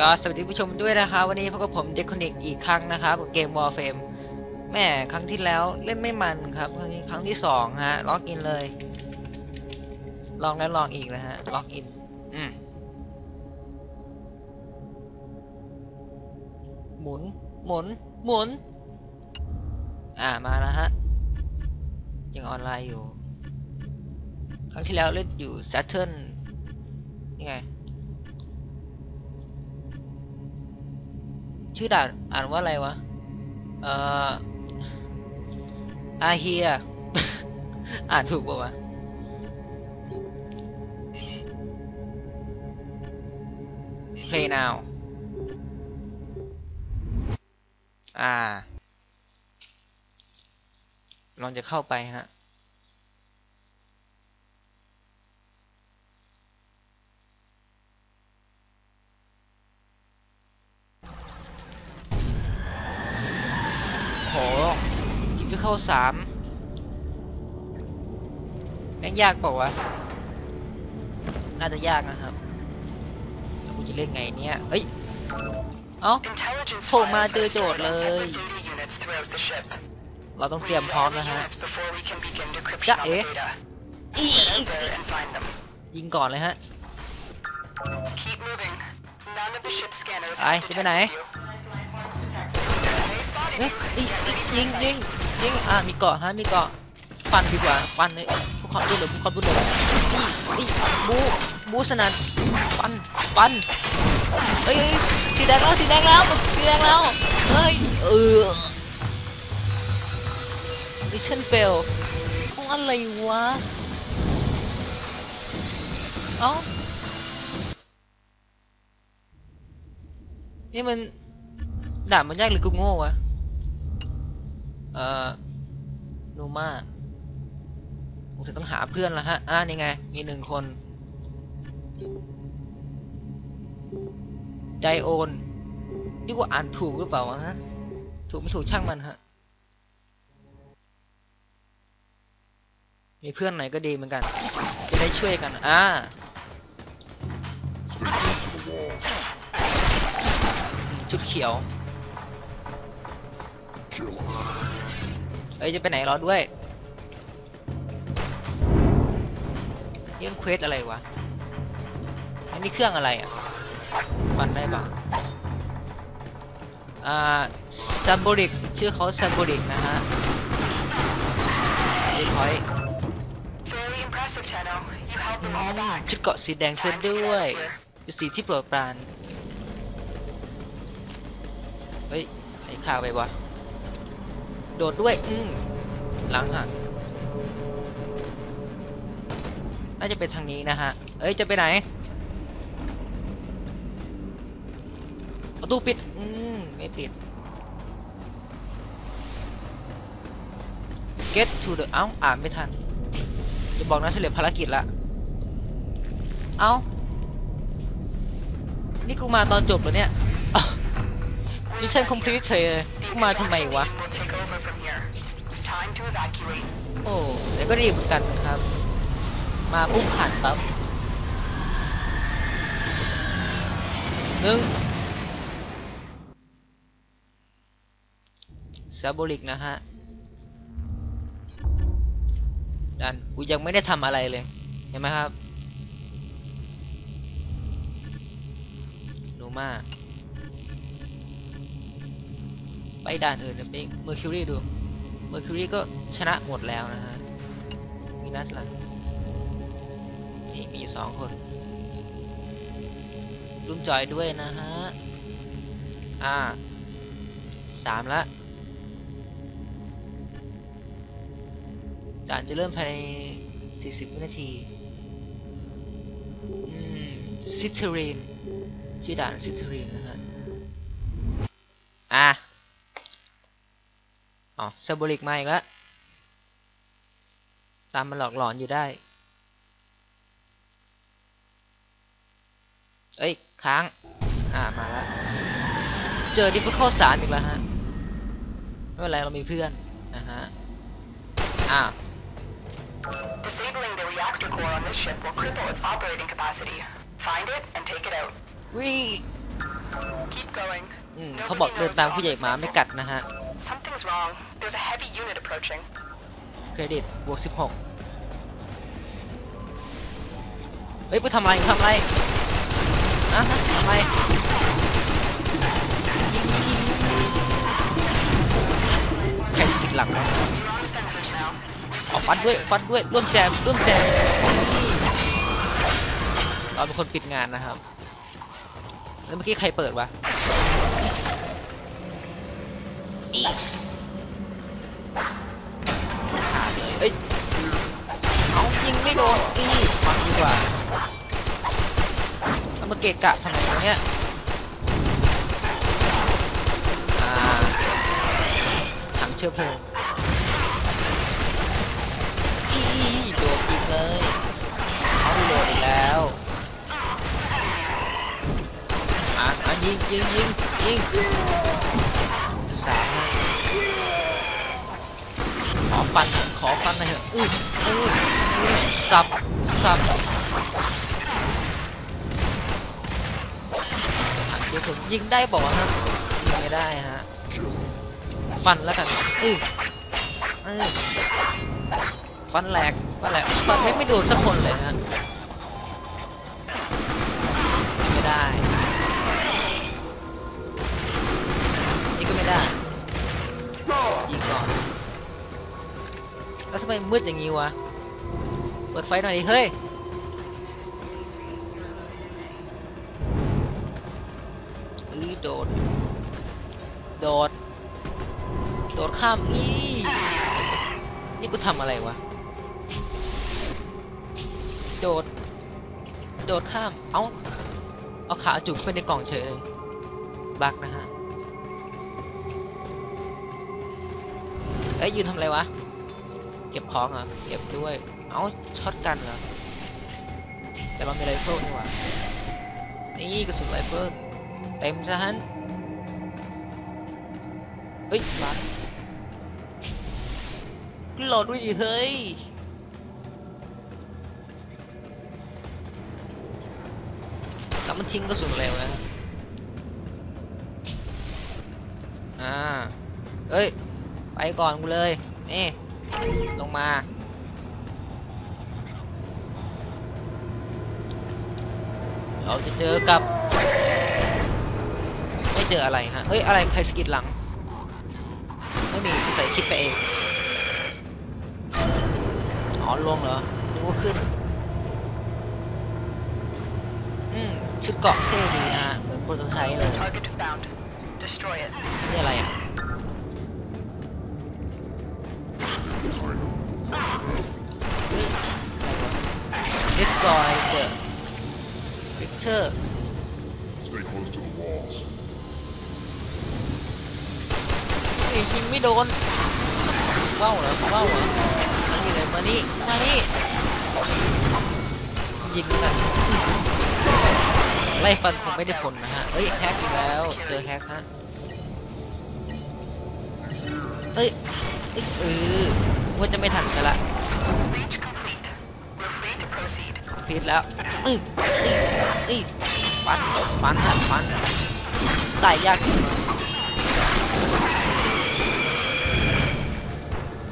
ก็สวัสดีผู้ชมด้วยนะคะวันนี้พบกับผมเดคคอนิกอีกครั้งนะครับกับเกม Warframe แม่ครั้งที่แล้วเล่นไม่มันครับครั้งนี้ครั้งที่สองฮะ ล็อกอินเลย ลองแล้วลองอีกนะฮะ ล็อกอิน อืมหมุน หมุน หมุน อ่ามาแล้วฮะ ยังออนไลน์อยู่ ครั้งที่แล้วเล่นอยู่ Saturn นี่ไง ชื่อด่านอ่านว่าอะไรวะ เอ่ออาเฮีย อ่านถูกป่าวะ Play now อ่าลองจะเข้าไปฮะ โหยิงไป เข้าสามแม่งยากเปล่าวะ น่าจะยากนะครับแล้วกูจะเล่นไงเนี่ยเอ้ย เอ้า Intelligence โผล่มา files เจอ are โจท stored ย์เล on ย separate data units throughout the ship. เราต้องเต We รียมพร้อม scan นะ the ฮะ units before we can begin decryption Ja, on the eh. data. อี Get out there and find them. ยิงก่อนเลยฮะ Keep moving. None of the ship scanners ไอ้ have จะไปไหน เอ๊ะ you. อีอียิงยิงยิงอะมีเกาะฮะมีเกาะฟันดีกว่าฟันเลยผู้ขอบุญเลยผู้ขอบุญเลยอีอีบูบูสนันฟันฟันเอ้ยสีแดงแล้วสีแดงแล้วสีแดงแล้วเฮ้ยเออมิชชั่นเฟลของอะไรวะเอ้านี่มันด่ามันยากหรือกูโง่วะ เอ่อโนมาผมจะต้องหาเพื่อนแล้วฮะ อ่านี่ไง มีหนึ่งคนไดโอนนี่ว่าอ่านถูกหรือเปล่าฮะ ถูกไม่ถูกช่างมันฮะ มีเพื่อนไหนก็ดีเหมือนกัน จะได้ช่วยกัน อ่าชุดเขียว อ้ยจะไปไหนรอด้วยนี่มันเควสอะไรวะอันนี้เครื่องอะไรอะปันได้ปะอ่าซัมโบริกชื่อเขาซัมโบริกนะฮะเรียบร้อย Very impressive, Tenno. You held them all back. ชุดเกาะสีแดงเส้น Time to get ด้วย out of here. เป็นสีที่โปรดปราน เฮ้ยไอ้ข่าวไปวะ โดดด้วย อืมหลังฮะน่าจะเป็นทางนี้นะฮะ เอ้ย จะไปไหน ประตูปิด อืม ไม่ปิด get to the เอ้า อ่านไม่ทัน จะบอกนะเฉลยภารกิจละ เอ้า นี่กูมาตอนจบแล้วเนี่ยมิชชั่นคอมพลีทเฉยเลย กูมาทำไมวะ โอ้แต่ก็ดีเหมือนกันครับ มาปุ๊บผ่านปั๊บหนึ่งซาโบลิกนะฮะ ดัน กูยังไม่ได้ทำอะไรเลย เห็นไหมครับนูมา ไปด่านอื่นเดี๋ยวไปเมอร์คิวรี่ดู อร์คิวรีก็ชนะหมดแล้วนะฮะมีนัสล่ะนี่มีสองคนรุมจอยด้วยนะฮะ อ่าสามละด่านจะเริ่มภายใน 40 วินาที อืม ซิทเรีนชื่อด่านซิทเรีนนะฮะ อะ ซาบูริกมาอีกแล้ว ตามมันหลอกหลอนอยู่ได้ เอ้ย ค้าง อ่า มาแล้ว เจอดิฟเข้าสารอีกแล้วฮะ ไม่เป็นไร เรามีเพื่อน นะฮะ อ่า Disabling the reactor core on this ship will cripple its operating capacity. Find it and take it out. วิ Keep going. อืมเขาบอกเดินตามผู้ใหญ่หมาไม่กัดนะฮะ Something's wrong. There's a heavy unit approaching. เครดิตบวกสิบหกเฮ้ยไปทำอะไรทำอะไรอะฮะทำอะไรยิงยิงยิงใครกินหลังวะ You're on sensors now. เอาฟันด้วยฟันด้วยร่วมแจมร่วมแจมนี่เราเป็นคนปิดงานนะครับ แล้วเมื่อกี้ใครเปิดวะอี กว่าแล้วมาเกะกะทำไมวะเนี่ยอ่าถังเชื้อเพลิงอีโดดยิงเลยเอาโดดอีกแล้วอะอะยิงยิงยิงยิงสามขอฟันน่อยขอฟันหน่อยเถอะอุ้ยอุ้ยอุ้ยสับ สับอะเดี๋ยวผมยิงได้บอกฮะยิงไม่ได้ฮะฟันแล้วกันอื้ออื้อฟันแหลกฟันแหลกฟันไม่ไม่โดนสักคนเลยนะไม่ได้ นี่ก็ไม่ได้ยิงก่อนแล้วทำไมมืดอย่างงี้วะ เปิดไฟหน่อยดิเฮ้ยอือโดด โดด โดดข้ามนี่ นี่กูทำอะไรวะ โดด โดดข้าม เอาเอาขาจุกไปในกล่องเฉยเลย บักนะฮะเอ้ยยืนทำอะไรวะ เก็บของเหรอะเก็บด้วย เอาช็อตกันเหรอ แต่เรามีไรเฟิลนี่หว่า นี่กระสุนไรเฟิลเต็มซะฮันเฮ้ยบักโหลดด้วยดิเฮ้ยกลับมันทิ้งกระสุนเร็วนะอ่าเอ้ย ไปก่อนกูเลย นี่ ลงมา เราจะเจอกับ ไม่เจออะไรฮะเฮ้ยอะไรใครสะกิดหลังไม่มีใส่คิดไปเองอ๋อลงเหรอนึกว่าขึ้นอืมชุดเกราะเท่ดีนะฮะเหมือนโปรโตไทป์เลย Target found. Destroy it. นี่อะไรอะเฮ้ยอะไรวะ Destroy the Picture Stay close to the walls. เฮ้ยยิงไม่โดนว้าวเหรอว้าวเหรอมานี่เลยมานี่มานี่ยิงกันไล่ฟันผมไม่ได้ผลนะฮะเอ้ยแฮกอีกแล้วเจอแฮกฮะเอ้ยเอ้ยเออว่าจะไม่ทันกันละ proceed. ผิดแล้วอ้ยเอ้ยเอ้ยฟันฟันฮะฟันตายยากจริง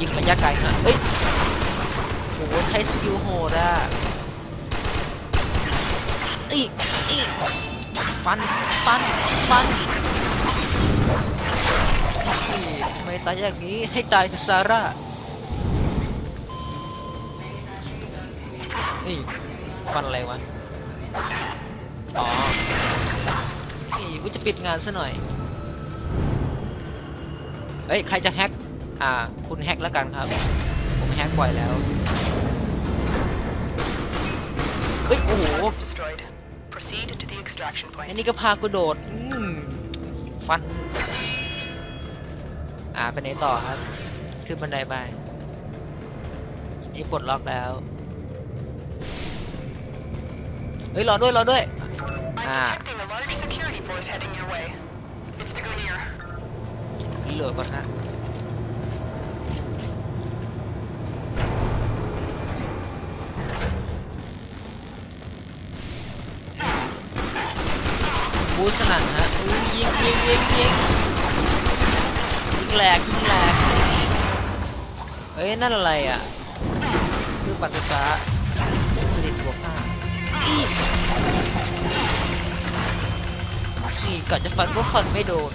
ยิงระยะไกลฮะเอ้ยโหใช้สกิลโหดอะอ้ยเอ้ยฟันฟันฟันนี่ทำไมตายอย่างนี้ให้ตายเถอะซาร่านี่ ฟันอะไรวะ อ๋อนี่กูจะปิดงานซะหน่อย เฮ้ย ใครจะแฮก อ่า คุณแฮกแล้วกันครับ ผมแฮกบ่อยแล้ว เฮ้ย โอ้โหอ้ point. นี่ก็พากูโดด ฟัน อ่า ไปไหนต่อครับ ขึ้นบันไดไปนี่ปลดล็อกแล้ว เฮ้ยรอด้วยรอด้วย I'm Ah. detecting a large security force heading your way. It's the Gunir. รีโหลดก่อนฮะบบูสนั่นฮะอุ้ยยิงยิงยิงยิงยิงแหลกยิงแหลกเอ้ยนั่นอะไรอะ คือปัดไฟฟ้า นี่กะจะฟันก็ฟันไม่โดน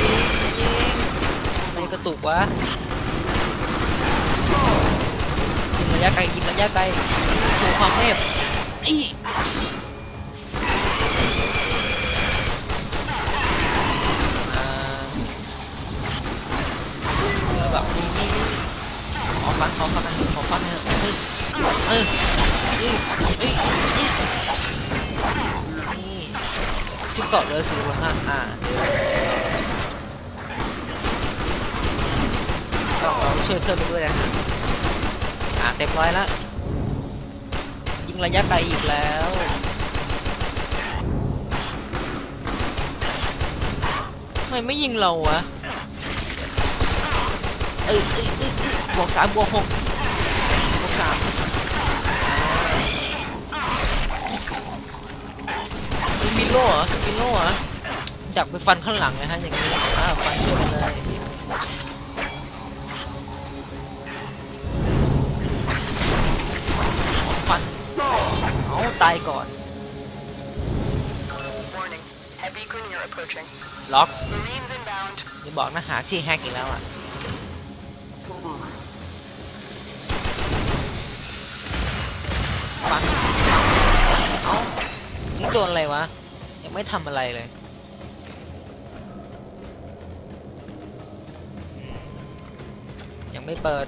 ยิงยิงไม่กระตุกวะยิงระยะไกลยิงระยะไกลถูกความเทพอี ฟันนะขอะเออเออเอ้ยเออ้ยนี่ชุดเกาะเรือสีบวกห้าอ่าต้องช่วยเพื่อนไปด้วยนะอ่าเต็มร้อยแล้วยิงระยะไกลอีกแล้วทำไมไม่ยิงเราวะเอ้ยเอ้ยเออบวกสามบวกหก มีโล่เหรอมีโล่เหรออยากไปฟันข้างหลังเลยฮะอย่างนี้อ่าฟันเลยฟันเอาตายก่อนล็อก Marines inbound. อย่าบอกนะหาที่แฮกอีกแล้วอะฟังเอ้านี่โดนอะไรวะ ไม่ทำอะไรเลยยังไม่เปิด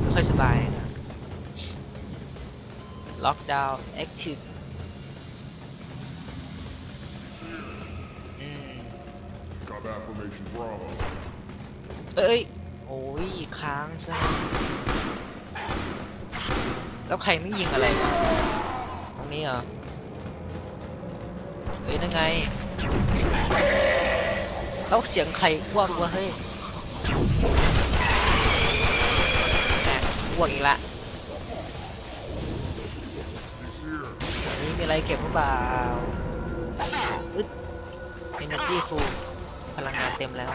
ไม่ค่อยสบายนะล็อกดาวน์ active อืม Combat formation Bravo. เอ้ย โอ้ย ค้างใช่ไหมแล้วใครไม่ยิงอะไรวะ ตรงนี้เหรอเฮ้ยนั่นไงแล้วเสียงใครอ้วกวะเฮ้ยแหมอ้วกอีกละนี่มีอะไรเก็บหรือเปล่าอึดเอเนจีฟูพลังงานเต็มแล้ว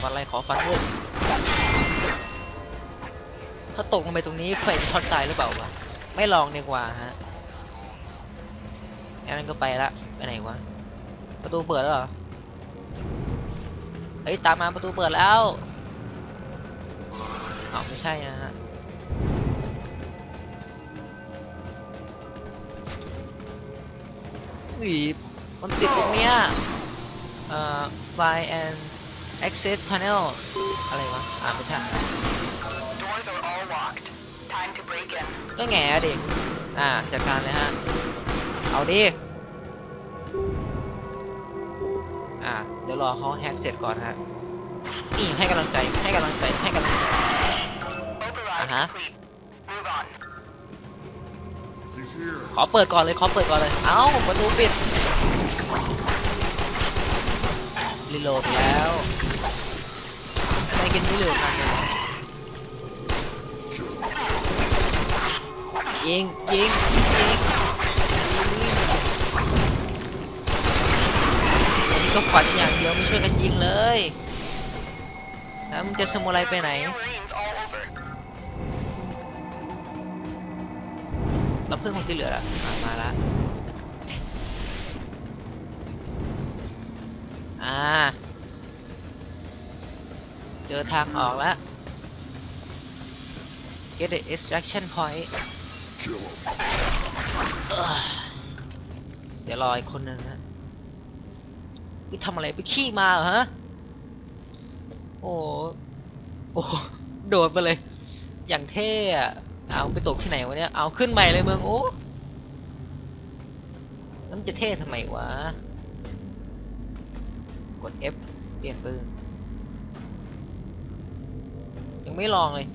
ฟันอะไรขอฟันด้วย ถ้าตกลงไปตรงนี้ใครจะช็อตตายหรือเปล่าวะ ไม่ลองดีกว่าฮะงั้นก็ไปละไปไหนวะ ประตูเปิดแล้วเหรอ เฮ้ย ตามมาประตูเปิดแล้วอ๋อไม่ใช่นะฮะหวีมันติดตรงเนี้ยเอ่อ by and access panel อะไรวะ อ่านไม่ทัน ก็แง่ดิ อ่าจัดการเลยฮะ เอาดิ อ่าเดี๋ยวรอเขาแฮกเสร็จก่อนฮะ นี่ให้กำลังใจให้กำลังใจให้กำลังใจ Override Uh-huh. complete. Move on. He's here. ขอเปิดก่อนเลยขอเปิดก่อนเลย เอ้าประตูปิดรีโหลดแล้วไมกินไม่เร็วกันเนี่ย ยิงยิงยิงวันนี้ก็ฝันอย่างเดียวไม่ช่วยกันยิงเลยแล้วมึงจะสมุไรไปไหนเราเพิ่มคนที่เหลือแล้วอะมาละอ่า เจอทางออกแล้ว get the extraction point เดี๋ยวรออีกคนนึงนะไปทำอะไรไปขี้มาเหรอฮะ โอ้โหโอ้โหโดดไปเลย อย่างเท่อะเอาไปตกที่ไหนวะเนี่ย เอาขึ้นใหม่เลยเมืองโอ้แล้วมันจะเท่ทำไมวะ กด F เปลี่ยนปืนยังไม่ลองเลย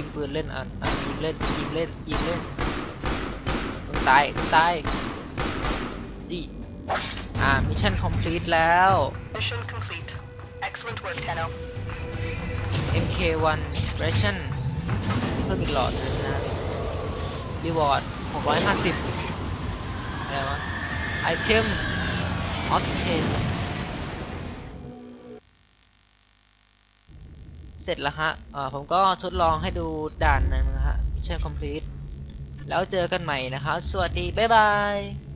ยิงปืนเล่นอะอะยิงเล่นยิงเล่นยิงเล่นมึงตายมึงตายดิอ่ามิชชั่นคอมพลีทแล้ว Mission complete. work, Tenno. MK1 Ration เพิ่มอีกหลอดหนึงนะรีวอร์ด650 อะไรวะไอเทมออสเทน ร็จแล้วฮะอ่าผมก็ทดลองให้ดูด่านหนึ่งนะฮะ Mission Complete แล้วเจอกันใหม่นะครับ สวัสดี บ๊ายบาย